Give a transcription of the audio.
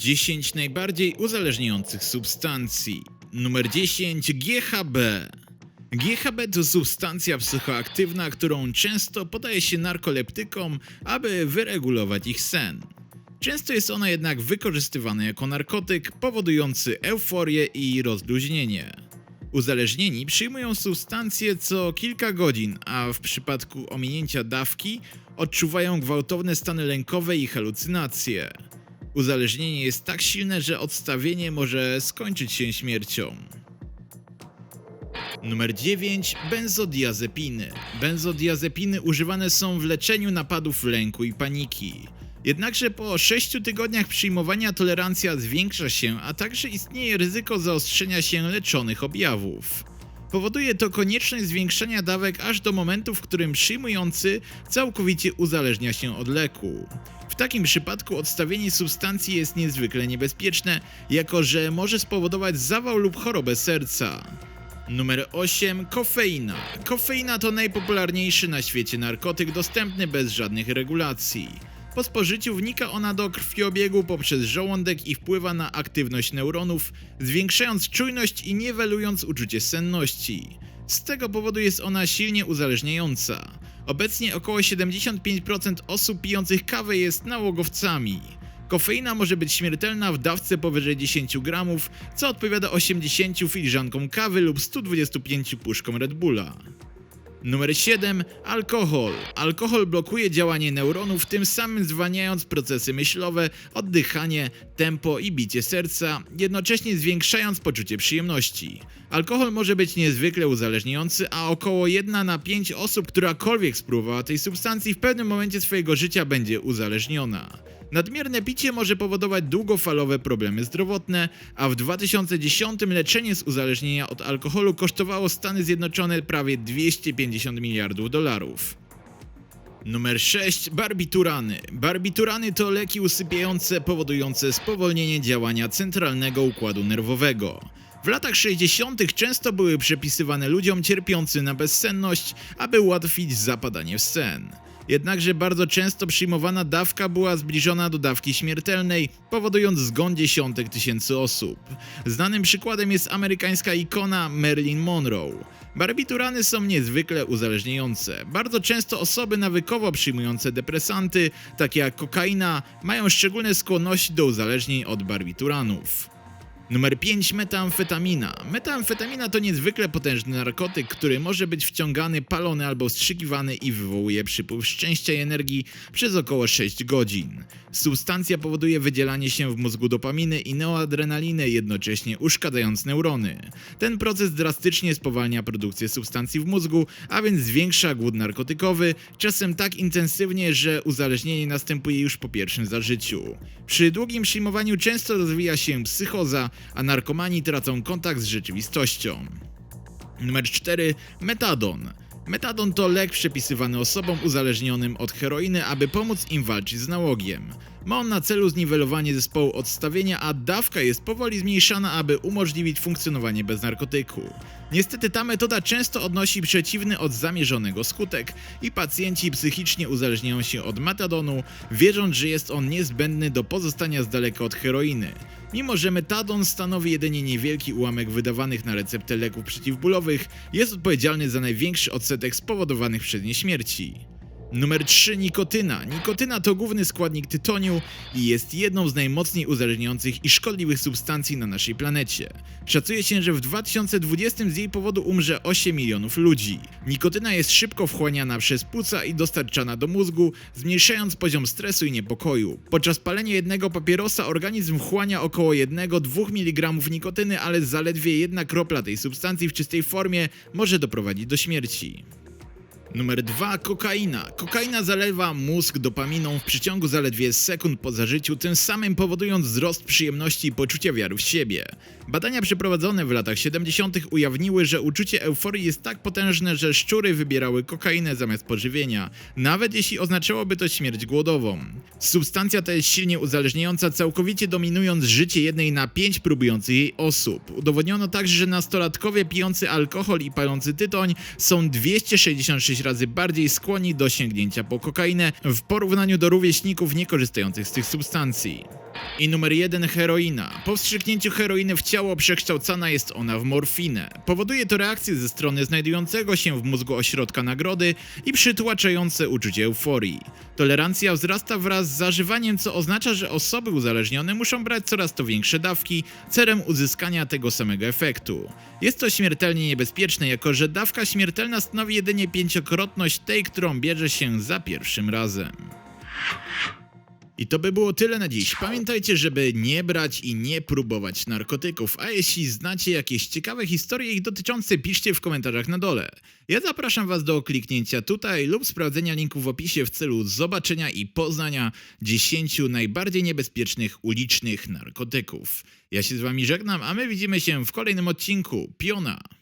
10 najbardziej uzależniających substancji. Numer 10 GHB. GHB to substancja psychoaktywna, którą często podaje się narkoleptykom, aby wyregulować ich sen. Często jest ona jednak wykorzystywana jako narkotyk powodujący euforię i rozluźnienie. Uzależnieni przyjmują substancję co kilka godzin, a w przypadku ominięcia dawki odczuwają gwałtowne stany lękowe i halucynacje. Uzależnienie jest tak silne, że odstawienie może skończyć się śmiercią. Numer 9. Benzodiazepiny. Benzodiazepiny używane są w leczeniu napadów lęku i paniki. Jednakże po 6 tygodniach przyjmowania tolerancja zwiększa się, a także istnieje ryzyko zaostrzenia się leczonych objawów. Powoduje to konieczność zwiększania dawek aż do momentu, w którym przyjmujący całkowicie uzależnia się od leku. W takim przypadku odstawienie substancji jest niezwykle niebezpieczne, jako że może spowodować zawał lub chorobę serca. Numer 8. Kofeina. Kofeina to najpopularniejszy na świecie narkotyk dostępny bez żadnych regulacji. Po spożyciu wnika ona do krwiobiegu poprzez żołądek i wpływa na aktywność neuronów, zwiększając czujność i niwelując uczucie senności. Z tego powodu jest ona silnie uzależniająca. Obecnie około 75% osób pijących kawę jest nałogowcami. Kofeina może być śmiertelna w dawce powyżej 10 gramów, co odpowiada 80 filiżankom kawy lub 125 puszkom Red Bulla. Numer 7. Alkohol. Alkohol blokuje działanie neuronów, tym samym zwalniając procesy myślowe, oddychanie, tempo i bicie serca, jednocześnie zwiększając poczucie przyjemności. Alkohol może być niezwykle uzależniający, a około 1 na 5 osób, którakolwiek spróbowała tej substancji w pewnym momencie swojego życia będzie uzależniona. Nadmierne picie może powodować długofalowe problemy zdrowotne, a w 2010 leczenie z uzależnienia od alkoholu kosztowało Stany Zjednoczone prawie 250 miliardów dolarów. Numer 6. Barbiturany. Barbiturany to leki usypiające powodujące spowolnienie działania centralnego układu nerwowego. W latach 60. często były przepisywane ludziom cierpiącym na bezsenność, aby ułatwić zapadanie w sen. Jednakże bardzo często przyjmowana dawka była zbliżona do dawki śmiertelnej, powodując zgon dziesiątek tysięcy osób. Znanym przykładem jest amerykańska ikona Marilyn Monroe. Barbiturany są niezwykle uzależniające. Bardzo często osoby nawykowo przyjmujące depresanty, takie jak kokaina, mają szczególne skłonności do uzależnień od barbituranów. Numer 5. Metamfetamina. Metamfetamina to niezwykle potężny narkotyk, który może być wciągany, palony albo wstrzykiwany i wywołuje przypływ szczęścia i energii przez około 6 godzin. Substancja powoduje wydzielanie się w mózgu dopaminy i neoadrenaliny, jednocześnie uszkadzając neurony. Ten proces drastycznie spowalnia produkcję substancji w mózgu, a więc zwiększa głód narkotykowy, czasem tak intensywnie, że uzależnienie następuje już po pierwszym zażyciu. Przy długim przyjmowaniu często rozwija się psychoza, a narkomani tracą kontakt z rzeczywistością. Numer 4. Metadon. Metadon to lek przepisywany osobom uzależnionym od heroiny, aby pomóc im walczyć z nałogiem. Ma on na celu zniwelowanie zespołu odstawienia, a dawka jest powoli zmniejszana, aby umożliwić funkcjonowanie bez narkotyku. Niestety ta metoda często odnosi przeciwny od zamierzonego skutek i pacjenci psychicznie uzależniają się od metadonu, wierząc, że jest on niezbędny do pozostania z daleka od heroiny. Mimo, że metadon stanowi jedynie niewielki ułamek wydawanych na receptę leków przeciwbólowych, jest odpowiedzialny za największy odsetek spowodowanych przez nie śmierci. Numer 3. Nikotyna. Nikotyna to główny składnik tytoniu i jest jedną z najmocniej uzależniających i szkodliwych substancji na naszej planecie. Szacuje się, że w 2020 z jej powodu umrze 8 milionów ludzi. Nikotyna jest szybko wchłaniana przez płuca i dostarczana do mózgu, zmniejszając poziom stresu i niepokoju. Podczas palenia jednego papierosa organizm wchłania około 1-2 mg nikotyny, ale zaledwie jedna kropla tej substancji w czystej formie może doprowadzić do śmierci. Numer 2. Kokaina. Kokaina zalewa mózg dopaminą w przeciągu zaledwie sekund po zażyciu, tym samym powodując wzrost przyjemności i poczucia wiary w siebie. Badania przeprowadzone w latach 70. ujawniły, że uczucie euforii jest tak potężne, że szczury wybierały kokainę zamiast pożywienia, nawet jeśli oznaczałoby to śmierć głodową. Substancja ta jest silnie uzależniająca, całkowicie dominując życie jednej na pięć próbujących jej osób. Udowodniono także, że nastolatkowie pijący alkohol i palący tytoń są 266 razy bardziej skłonni do sięgnięcia po kokainę w porównaniu do rówieśników niekorzystających z tych substancji. I numer jeden heroina. Po wstrzyknięciu heroiny w ciało przekształcana jest ona w morfinę. Powoduje to reakcję ze strony znajdującego się w mózgu ośrodka nagrody i przytłaczające uczucie euforii. Tolerancja wzrasta wraz z zażywaniem, co oznacza, że osoby uzależnione muszą brać coraz to większe dawki celem uzyskania tego samego efektu. Jest to śmiertelnie niebezpieczne, jako że dawka śmiertelna stanowi jedynie pięciokrotność tej, którą bierze się za pierwszym razem. I to by było tyle na dziś. Pamiętajcie, żeby nie brać i nie próbować narkotyków, a jeśli znacie jakieś ciekawe historie ich dotyczące, piszcie w komentarzach na dole. Ja zapraszam Was do kliknięcia tutaj lub sprawdzenia linku w opisie w celu zobaczenia i poznania 10 najbardziej niebezpiecznych ulicznych narkotyków. Ja się z Wami żegnam, a my widzimy się w kolejnym odcinku. Piona!